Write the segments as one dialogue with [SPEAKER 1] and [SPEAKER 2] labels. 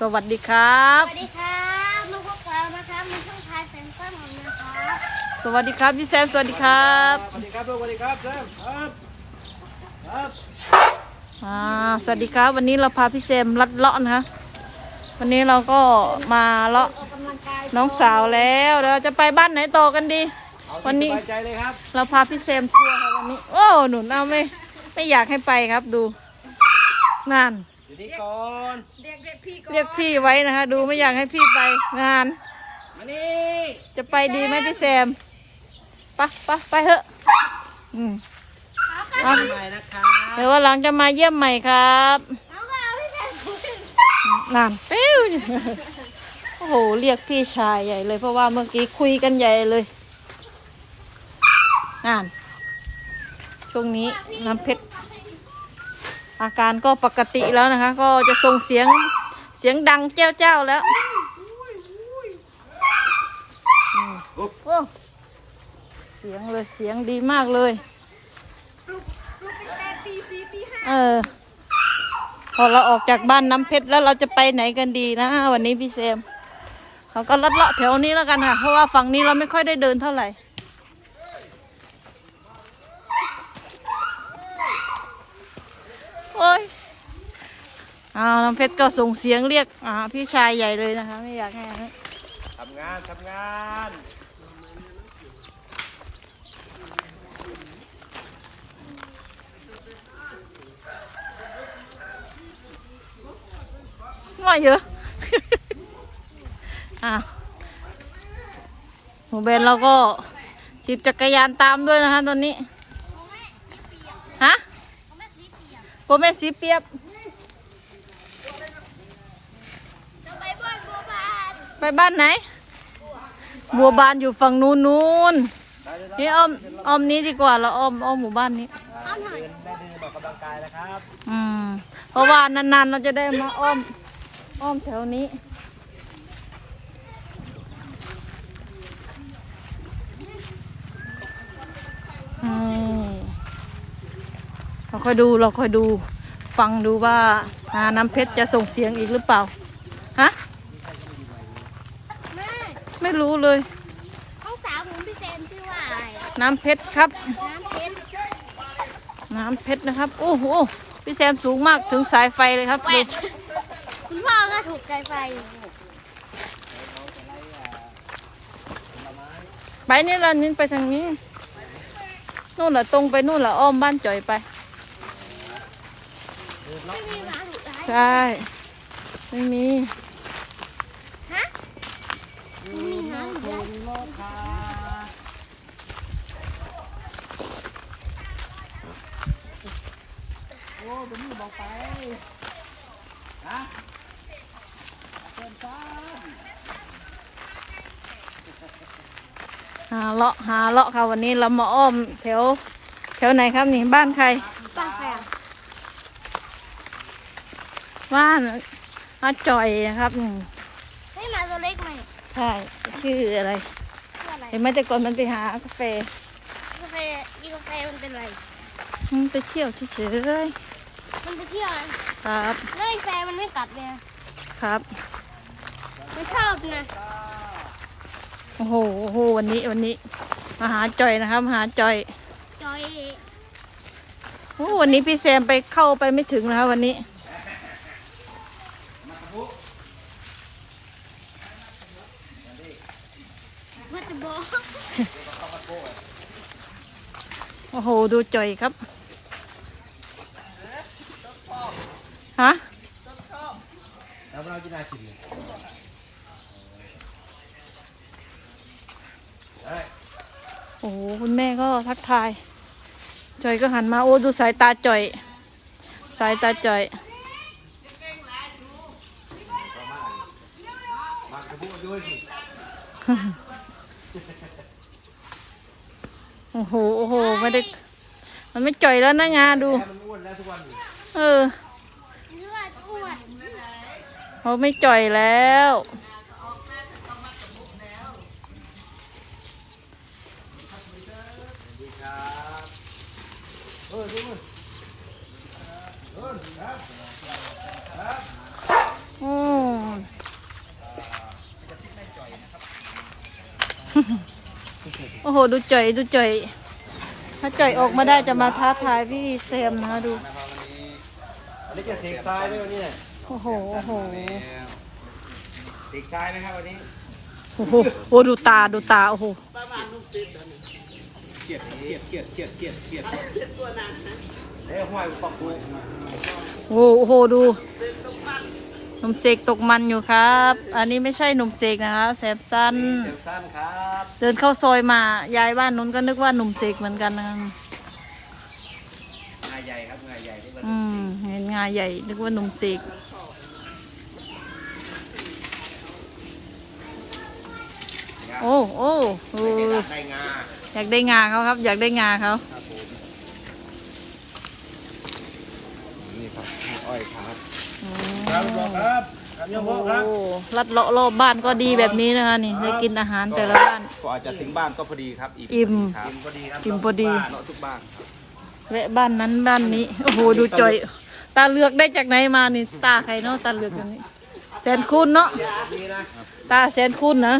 [SPEAKER 1] สวัสดีครับ
[SPEAKER 2] สวัสดีครับมาพบกับเรานะครับในช่องทายแฟนฟ้าของนะครับ
[SPEAKER 1] สวัสดีครับพี่แซมสวัสดีครับ
[SPEAKER 3] สวัสดีครับลูกสวัสดีครับแซมครับครับ
[SPEAKER 1] อ่าสวัสดีครับ วันนี้เราพาพี่แซมลัดเลาะนะคะวันนี้เราก็มาเลาะ
[SPEAKER 2] ออกกำลังกาย
[SPEAKER 1] น้องสาวแล้วเดี๋ยวเราจะไปบ้านไหนต่อกันดี
[SPEAKER 3] เอา
[SPEAKER 1] วันนี้
[SPEAKER 3] สบายใจเลยครับ
[SPEAKER 1] เราพาพี่แซมทัวร์ค่ะวันนี้ โอ้หนุนเอาไม่ไม่อยากให้ไปครับดูนั่น
[SPEAKER 3] อยู่นี่ก่อน
[SPEAKER 2] เรียกเรียกพี่ก่อน
[SPEAKER 1] เรียกพี่ไว้นะคะ ดูไม่อยากให้พี่ไปงาน
[SPEAKER 3] มานี่
[SPEAKER 1] จะไปดีไหมพี่แซมไปะปะไปเถอะอืมเอา
[SPEAKER 3] ใหม่นะครับ
[SPEAKER 1] เดี๋ยววันหลังจะมาเยี่ยมใหม่ครับ
[SPEAKER 2] เอาค่ะพี่แซมพูดถึง
[SPEAKER 1] นั่นปิ้วโอ้โหเรียกพี่ชายใหญ่เลย เพราะว่าเมื่อกี้คุยกันใหญ่เลยนั่นช่วงนี้น้ำเพชร อาการก็ปกติแล้วนะคะ ก็จะส่งเสียงเสียงดังเจ้าเจ้าแล้วโอ้เสียงเลยเสียงดีมากเลย
[SPEAKER 2] เป็นแต่ตีสี่ตีห้า
[SPEAKER 1] เออพอเราออกจากบ้านน้ำเพชรแล้วเราจะไปไหนกันดีนะ วันนี้พี่เซมเราก็ลัดเลาะแถวนี้แล้วกันค่ะ เพราะว่าฝั่งนี้เราไม่ค่อยได้เดินเท่าไหร่ โอ้ยเอาน้ำเพชรก็ส่งเสียงเรียกอ่าพี่ชายใหญ่เลยนะคะ ไม่อยากให้
[SPEAKER 3] ทำงานทำงาน
[SPEAKER 1] ว่าเยอะอะหมูเบนเราก็ถีบจักรยานตามด้วยนะคะตอนนี้ ฮะ โปรแม่สีเปียบ
[SPEAKER 2] จะไปบ้านบัวบาน
[SPEAKER 1] ไปบ้านไหน บัวบานอยู่ฝั่งนู้นนู้นนี่อ้อมอ้อมนี้ดีกว่าเราอ้อมอ้อมหมู่บ้านนี้
[SPEAKER 2] เอาหน่อย
[SPEAKER 3] ได้เดินออกกำลังกายนะครับ
[SPEAKER 1] อืม เพราะว่านานๆเราจะได้มาอ้อม อ้อมแถวนี้ อืม เราค่อยดูเราค่อยดูฟังดูว่าอ่าน้ำเพชรจะส่งเสียงอีกหรือเปล่าฮะ
[SPEAKER 2] แม่
[SPEAKER 1] ไม่รู้เลย
[SPEAKER 2] ห้องสาวผมพี่แซมชื่อว่าอะไร
[SPEAKER 1] น้ำเพชรครับ
[SPEAKER 2] น้ำเพชร
[SPEAKER 1] น้ำเพชรนะครับโอ้โหพี่แซมสูงมากถึงสายไฟเลยครับ
[SPEAKER 2] แหว
[SPEAKER 1] ดู
[SPEAKER 2] นคุณพ่อก็ถูกใจไฟ
[SPEAKER 1] ไปนี่ละนินไปทางนี้นู่นแหละตรงไปนู่นแหละอ้อมบ้านจ่อยไป
[SPEAKER 2] ไม่มีหมาถูกใจ
[SPEAKER 1] ใช่ ไม่มี
[SPEAKER 2] ฮะไม่มีหมาถูกใจ
[SPEAKER 3] โอ้เป็นนี่บอกไปฮะเต้นซ้
[SPEAKER 1] หาเลาะหาเลาะค่ะวันนี้เรามาอ้อมแถวแถวไหนครับนี่บ้านใคร
[SPEAKER 2] ป้าใครอะ
[SPEAKER 1] บ้านอาจ่อยนะครับอืม
[SPEAKER 2] เฮ้ยหมาตัวเล็กไหม
[SPEAKER 1] ใช่ชื่ออะไร
[SPEAKER 2] ชื่ออะไร
[SPEAKER 1] เห็นไหมแต่ก่อนมันไปหากาแฟ
[SPEAKER 2] กาแฟอีกาแฟมันเป็นอะไร
[SPEAKER 1] อืมไปเที่ยวเฉย
[SPEAKER 2] มันไปเที่ยวอะ
[SPEAKER 1] ๆครับ
[SPEAKER 2] แล้วไอ้แฟนมันไม่กัดเลยอะ
[SPEAKER 1] ครับ
[SPEAKER 2] มันชอบนะ
[SPEAKER 1] โอ้โหโอ้โหวันนี้วันนี้มาหาจ่อยนะครับมาหาจ่อย
[SPEAKER 2] จอย
[SPEAKER 1] โอ้วันนี้พี่แซมไปเข้าไปไม่ถึงนะคะวันนี้
[SPEAKER 2] มันจะบอก
[SPEAKER 1] โอ้โห ดูจ่อยครับ ฮะำ
[SPEAKER 3] แล้วเราจะน่ากินเลยเฮ้ย
[SPEAKER 1] โอ้โห คุณแม่ก็ทักทาย จ่อยก็หันมา โอ้ ดูสายตาจ่อย สายตาจ่อย โอ้โห โอ้โหไม่ได้มันไม่จ่อยแล้วนะงาดู
[SPEAKER 3] แค่มันอ้วนแล้วทุกวันนี้
[SPEAKER 1] เออ
[SPEAKER 2] เลือดอ้วน
[SPEAKER 1] เขาไม่จ่อยแล้ว
[SPEAKER 3] เออดูมั้ยเออครับ
[SPEAKER 1] อืม โห ดูจ่อยดูจ่อยถ้าจ่อยออกมาได้จะมาท้าทายพี่แซมนะดู
[SPEAKER 3] อันนี้จะเสกทรายไหมวันนี้เนี่ย
[SPEAKER 1] โอ้โหโอ้โห
[SPEAKER 3] เสกทรายไหมครับวันนี้
[SPEAKER 1] โอ้โหโอ้ดูตาดูตาโอ้โห
[SPEAKER 3] เกียดเกียดเกียดเกียดเกียดเกียดเกียดตัวนานนะเอ้ยห้อยปักปู
[SPEAKER 1] โอ้โหโอ้โหดู หนุ่มเสกตกมันอยู่ครับ อันนี้ไม่ใช่หนุ่มเสกนะคะแซมสัน
[SPEAKER 3] เสียงสั้นครับ
[SPEAKER 1] เดินเข้าซอยมายายบ้านนู้นก็นึกว่าหนุ่มเสกเหมือนกันนะคะ
[SPEAKER 3] งายใหญ่ครับงายใหญ่ที่มัน
[SPEAKER 1] อืมเห็นงาใหญ่นึกว่าหนุ่มเสกโอ้โอ้โอ้
[SPEAKER 3] ได้ดักได้งา
[SPEAKER 1] อยากได้งาเขาครับ อยากได้งาเขา
[SPEAKER 3] ครับผมนี่ครับอ้อยครับ
[SPEAKER 1] อืม
[SPEAKER 3] ครับบอกครับครับย
[SPEAKER 1] โอ้
[SPEAKER 3] งบอกครับ
[SPEAKER 1] ลัดเลาะรอบบ้านก็ดีแบบนี้นะคะนี่ได้กินอาหารแต่ละบ้าน
[SPEAKER 3] ก็อาจจะถึงบ้านก็พอดีครับ
[SPEAKER 1] อิ่ม
[SPEAKER 3] ครับอิ่มพอดีครับ
[SPEAKER 1] อิ่มพอดี
[SPEAKER 3] เลาะทุกบ้านครับ
[SPEAKER 1] แวะบ้านนั้นบ้านนี้ โอ้โห ดูจ่อย ตาเลือกได้จากไหนมานี่ ตาใครเนาะ ตาเลือกอย่างนี้ แสนคูณเนาะ
[SPEAKER 3] นี่นะ
[SPEAKER 1] ตาแสนคูณนะ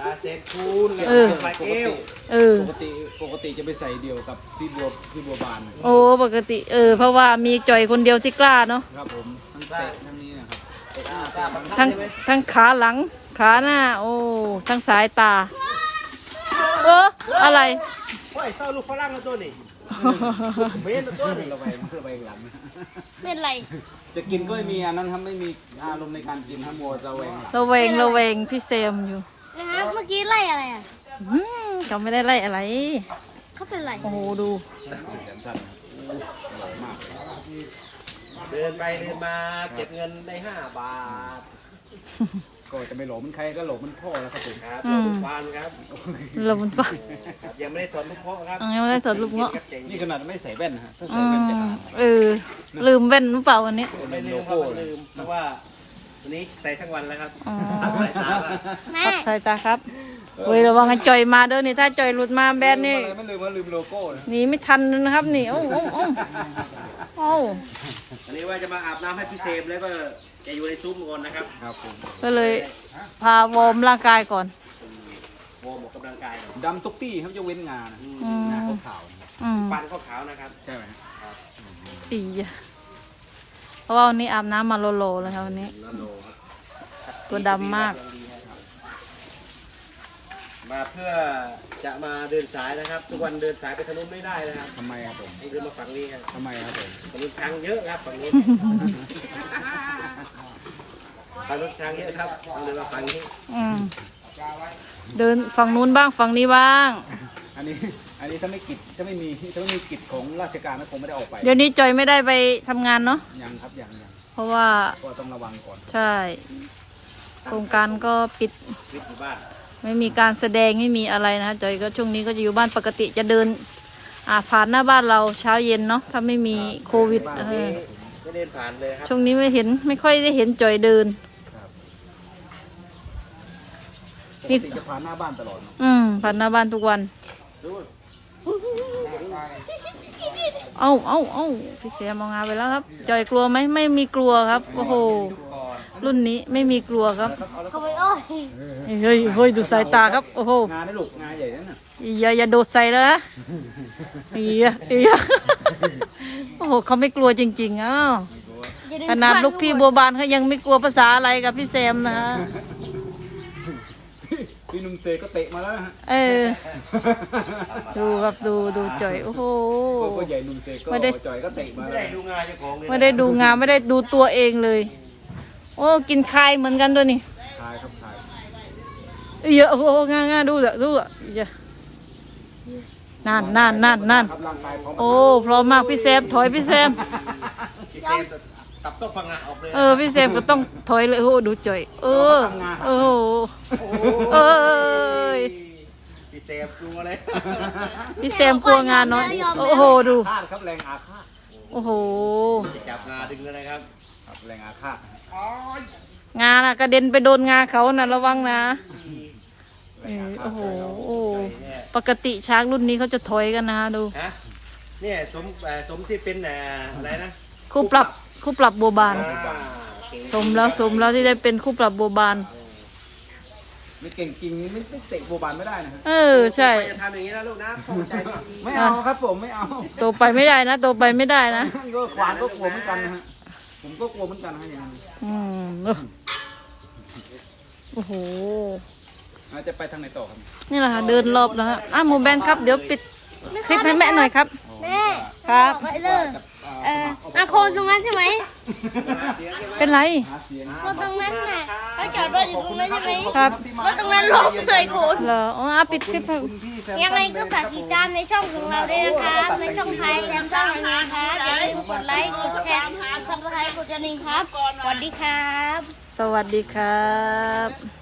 [SPEAKER 3] ตาเซนคูณ
[SPEAKER 1] เออ
[SPEAKER 3] ลายเอว
[SPEAKER 1] เออ
[SPEAKER 4] ปกติปกติจะไปใส่เดียวกับพี่บัวพี่บัวบาน
[SPEAKER 1] โอ้ ปกติ เออ เพราะว่ามีจ่อยคนเดียวที่กล้าเนาะ
[SPEAKER 4] ครับผมทั้งเตะทั้งนี้
[SPEAKER 1] ทั้ง
[SPEAKER 3] ใช่ไหม
[SPEAKER 1] ทั้งขาหลัง ขาหน้า โอ้ ทั้งสายตา เออ อะไร
[SPEAKER 3] โอ้ยเต้าลูกฝรั่งแล้วตัวนี้เมนตัวนี้
[SPEAKER 4] ระแวงระแวงหลัง
[SPEAKER 2] เป็นไร
[SPEAKER 4] จะกินก็ไม่มีอันนั้นครับไม่มีอารมณ์ในการกินครับมัวระแวงหลัง
[SPEAKER 1] ระแวงระแวงพี่เซมอยู่
[SPEAKER 2] นะฮะเมื่อกี้ไล่อะไรอะ
[SPEAKER 1] อืมเขาไม่ได้ไล่อะไร
[SPEAKER 2] เขาเป็นไร
[SPEAKER 1] โอ้โหดู
[SPEAKER 3] เดินไปเดินมาเก็บเงินได้ห้าบาท
[SPEAKER 4] ก็จะไม่หลงมันใครก็หลงมันพ่อแล้วครับผม
[SPEAKER 3] ครับ
[SPEAKER 1] อืม
[SPEAKER 3] ลูกฟานครับ
[SPEAKER 1] เรามันปะ
[SPEAKER 3] ครับยังไม่ได้ถอนลูกเพาะครับ
[SPEAKER 1] ยังไม่ได้สดลูกเงาะ
[SPEAKER 3] ครับเจ๋ง
[SPEAKER 4] นี่ขนาดไม่ใส่แว่นนะฮะถ้า
[SPEAKER 1] อื
[SPEAKER 4] ใส่แว่น
[SPEAKER 1] ม
[SPEAKER 4] จะหา
[SPEAKER 1] เออลืมแว่นหรือเปล่าวันนี้
[SPEAKER 3] ไม่ลืมครับไม่ลืมเพราะว่า วันนี้ใส่ทั้งวันแล้วครับ
[SPEAKER 1] อ๋อ
[SPEAKER 3] ใส่ตาว่า
[SPEAKER 2] แม่
[SPEAKER 1] ปัดสายตาครับเว้ยระวังให้จ่อยมาเด้อนี่ถ้าจ่อยหลุดมาแบนนี่
[SPEAKER 4] ไม่ลืมว่าลืมโลโก้นะ
[SPEAKER 1] หนีไม่ทันนะครับนี่โอ้โอ้โอ้โอ้
[SPEAKER 3] อันนี้ว่าจะมาอาบน้ำให้พี่เซมแล้วก็จะอยู่ในซุ้มก่อนนะครับ
[SPEAKER 4] ครับผม
[SPEAKER 1] ก็เลยพาวอร์มร่างกายก่อน
[SPEAKER 3] วอร์มออกกำลังกายก่อน
[SPEAKER 4] ดำทุกตี้ครับยกเว้นงานะ
[SPEAKER 1] อืม
[SPEAKER 4] งาขาวๆนะ
[SPEAKER 1] อืม
[SPEAKER 3] ฟันขาวๆนะครับ
[SPEAKER 4] ใช่ไหมฮะ
[SPEAKER 1] อีอะเพ ราะว่าวันนี้อาบน้ำมาโลโลเลยครับวันนี้
[SPEAKER 3] นาโนครับ
[SPEAKER 1] ตัวดำมาก
[SPEAKER 3] มาเพื่อจะมาเดินสายนะครับ ทุกวันเดินสายไปถนนไม่ได้นะครับ
[SPEAKER 4] ทำไมครับผม
[SPEAKER 3] ให้เดินมาฝั่งนี้ครับ
[SPEAKER 4] ทำไมครับผม
[SPEAKER 3] ถนนช้างเยอะครับฝั่งนี้ถนนช้างเยอะครับต้องเดินมาฝั่งนี้
[SPEAKER 1] อืมเดินฝั่งนู้นบ้างฝั่งนี้บ้าง
[SPEAKER 4] อันนี้อันนี้ถ้าไม่กิจถ้าไม่มีถ้าไม่มีกิจของราชการก็คงไม่ได้ออกไป
[SPEAKER 1] เดี๋ยวนี้จอยไม่ได้ไปทำงานเนาะ
[SPEAKER 4] ยังครับยังยัง
[SPEAKER 1] เพราะว่า
[SPEAKER 4] ก็ต้องระวังก่อน
[SPEAKER 1] ใช่ โครงการก็ปิด
[SPEAKER 3] วิทย์อยู่บ้าน
[SPEAKER 1] ไม่มีการแสดงไม่มีอะไรนะคะจอยก็ช่วงนี้ก็จะอยู่บ้านปกติจะเดินอ่าผ่านหน้าบ้านเราเช้าเย็นเนาะถ้าไม่มีโควิดเออ
[SPEAKER 3] ไม่เดินผ่านเลยครับ
[SPEAKER 1] ช่วงนี้ไม่เห็นไม่ค่อยได้เห็นจอยเดิน
[SPEAKER 4] ปกติจะผ่านหน้าบ้านตลอดเนอะ
[SPEAKER 1] อืมผ่านหน้าบ้านทุกวัน
[SPEAKER 3] ดู
[SPEAKER 1] เอ้าเอ้าเอ้าพี่เสียมองงานไปแล้วครับจอยกลัวไหมไม่มีกลัวครับโอ้โห
[SPEAKER 3] ก่อน
[SPEAKER 1] รุ่นนี้ไม่มีกลัวครับ
[SPEAKER 2] เขาไปอ้อย
[SPEAKER 1] เฮ้ยเฮ้ยดูสายตาครับโอ้โห
[SPEAKER 4] งานได้ลูกงานใหญ่นั่นน่ะ
[SPEAKER 1] อย่าอย่าโดดใส่เลยนะเอียเอียโอ้โหเขาไม่กลัวจริง ๆอ้าว
[SPEAKER 2] อย่ดึง
[SPEAKER 1] ขนาด
[SPEAKER 2] ฟัน
[SPEAKER 1] ลูกพี่บัวบานเขายังไม่กลัวภาษาอะไรกับพี่แซมนะฮะ
[SPEAKER 4] พี่หนุ่มเซก็เตะมาแล้วนะฮะ
[SPEAKER 1] เออ ดูครับดูดูจอยโอ้โห
[SPEAKER 4] ก็ใหญ่หนุ่มเซก็
[SPEAKER 1] ไม่ได้
[SPEAKER 4] จ่อยก็เตะมา
[SPEAKER 3] ไม่
[SPEAKER 4] แล้
[SPEAKER 3] ได้
[SPEAKER 4] ว
[SPEAKER 3] ดูงานเจ้าของเลยนะ
[SPEAKER 1] ไม่ได้ดูงานไม่ได้ดูตัวเองเลย โอ้กินคายเหมือนกันด้วยนี่
[SPEAKER 4] ทายครับทาย
[SPEAKER 1] เยอะโอ้โหงางาดูเถอะดูอะเยอะนั่นนั่นนั่นนั่น
[SPEAKER 4] ครับร่างกายพร้อม
[SPEAKER 1] โอ้พร้อมมากพี่แซมถอยพี่แซม
[SPEAKER 3] พี่เซมตั บต้องฟังงานออกเลย
[SPEAKER 1] เออพี่แซมก็ต้องถอยเลยโอ้โหดูจ่อย เออโอ้โหเอ้ย
[SPEAKER 3] พี่เซมกลัวเลย
[SPEAKER 1] พี่แซมกลัวงานน้อยโอ้โหดู
[SPEAKER 4] ฆาตครับแรงอาฆาต
[SPEAKER 1] โอ้โห
[SPEAKER 3] จะจับงาดึงเลยนะครับ
[SPEAKER 4] ครับแรงอาฆาต
[SPEAKER 1] งานอะกระเด็นไปโดนงาเขานะระวังนะเออโอ้โหโอ้ปกติช้างรุ่นนี้เขาจะถอยกันนะดู
[SPEAKER 3] ฮะเนี่ยสมเอ่อสมที่เป็นเอ่ออะไรนะ
[SPEAKER 1] คู่ปรับ คู่ปรับบัวบาน
[SPEAKER 3] อ่าเก่ง
[SPEAKER 1] สมแล้วสมแล้วที่ได้เป็นคู่ปรับบัวบาน
[SPEAKER 4] ไม่เก่งจริงไม่ไม่เตะโบบานไม่ได้นะฮะ
[SPEAKER 1] เออ ใช่
[SPEAKER 3] ไปจะทำอย่างนี้นะลูกนะเข้าใจดี
[SPEAKER 4] ไม่เอาครับผมไม่เอา
[SPEAKER 1] โตไปไม่ได้นะโตไปไม่ได้นะ
[SPEAKER 4] ก็ขวานก็กลัวเหมือนกันนะฮะผมก็กลัวเหมือนกันนะฮะอย่างนั้น
[SPEAKER 1] อืมโอ้โห
[SPEAKER 4] อาจจะไปทางไหนต่อครับ
[SPEAKER 1] นี่แหละค่ะเดินรอบแล้วฮะอะหมูแบนครับ เดี๋ยวปิดคลิปให้แม่หน่อยครับ
[SPEAKER 2] แม่
[SPEAKER 1] ครับ
[SPEAKER 2] บอกไว้เลย เอออาโคนตรงนั้นใช่ไหม
[SPEAKER 1] เป็นไร
[SPEAKER 4] หาเสียง
[SPEAKER 2] โคนตรงนั้นน่ะเขาจอดรถอยู่ตรงนั้นใช่ไหม
[SPEAKER 1] ครับ
[SPEAKER 2] รถตรงนั้นล้มเลยโคน
[SPEAKER 1] เหรออ๋ออะปิดคลิปให้
[SPEAKER 4] คุณพี่แซม
[SPEAKER 2] ยังไงก็ฝากติดตามในช่องของเราด้วยนะครับในช่องไทยแซมซ่องนะครับอย่าลืมกดไลค์กดแชร์กดซับสไครต์กดกระดิ่งครับสวัสดีครับ
[SPEAKER 1] สวัสดีครับ